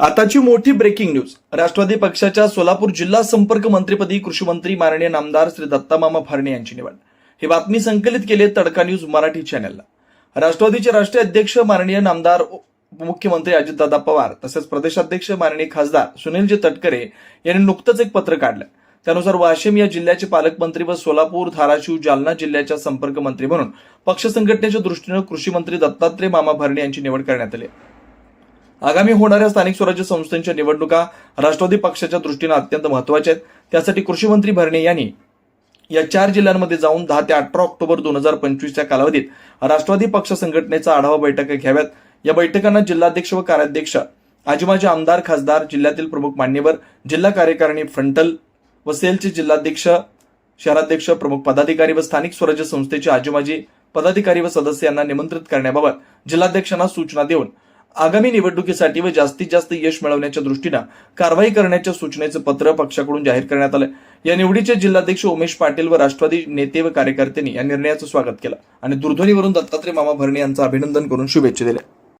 आताची मोठी breaking news Rashtrawadi पक्षाच्या सोलापूर जिल्हा संपर्क मंत्रीपदी कृषी मंत्री माननीय नामदार श्री दत्तामामा फारणे यांची निवड. ही बातमी संकलित केली तडका न्यूज मराठी चॅनलला राष्ट्रवादीचे राष्ट्रीय अध्यक्ष माननीय नामदार मुख्यमंत्री अजितदादा पवार तसेच प्रदेशाध्यक्ष माननीय खासदार सुनीलजी तटकरे यांनी नुकतंच एक पत्र काढलं. त्यानुसार वाशिम या जिल्ह्याचे पालकमंत्री व सोलापूर धाराशिव जालना जिल्ह्याच्या संपर्क मंत्री म्हणून पक्ष संघटनेच्या दृष्टीनं कृषी मंत्री दत्तात्रय मामा भरणे यांची निवड करण्यात आली आगामी होणाऱ्या स्थानिक स्वराज्य संस्थांच्या निवडणुका राष्ट्रवादी पक्षाच्या दृष्टीनं अत्यंत महत्त्वाच्या आहेत. त्यासाठी कृषी मंत्री भरणे यांनी या चार जिल्ह्यांमध्ये जाऊन दहा ते अठरा ऑक्टोबर दोन हजार पंचवीसच्या कालावधीत राष्ट्रवादी पक्ष संघटनेचा आढावा बैठका घ्याव्यात. या बैठकांना जिल्हाध्यक्ष व कार्याध्यक्ष आजीमाजी आमदार खासदार जिल्ह्यातील प्रमुख मान्यवर जिल्हा कार्यकारिणी फ्रंटल व सेलचे जिल्हाध्यक्ष शहराध्यक्ष प्रमुख पदाधिकारी व स्थानिक स्वराज्य संस्थेचे आजीमाजी पदाधिकारी व सदस्य यांना निमंत्रित करण्याबाबत जिल्हाध्यक्षांना सूचना देऊन आगामी निवडणुकीसाठी व जास्तीत जास्त यश मिळवण्याच्या दृष्टीनं कारवाई करण्याच्या सूचनेचं पत्र पक्षाकडून जाहीर करण्यात आलं या निवडीचे जिल्हाध्यक्ष उमेश पाटील व राष्ट्रवादी नेते व कार्यकर्त्यांनी या निर्णयाचं स्वागत केलं आणि दूरध्वनीवरून दत्तात्रय मामा भरणे यांचं अभिनंदन करून शुभेच्छा दिल्या.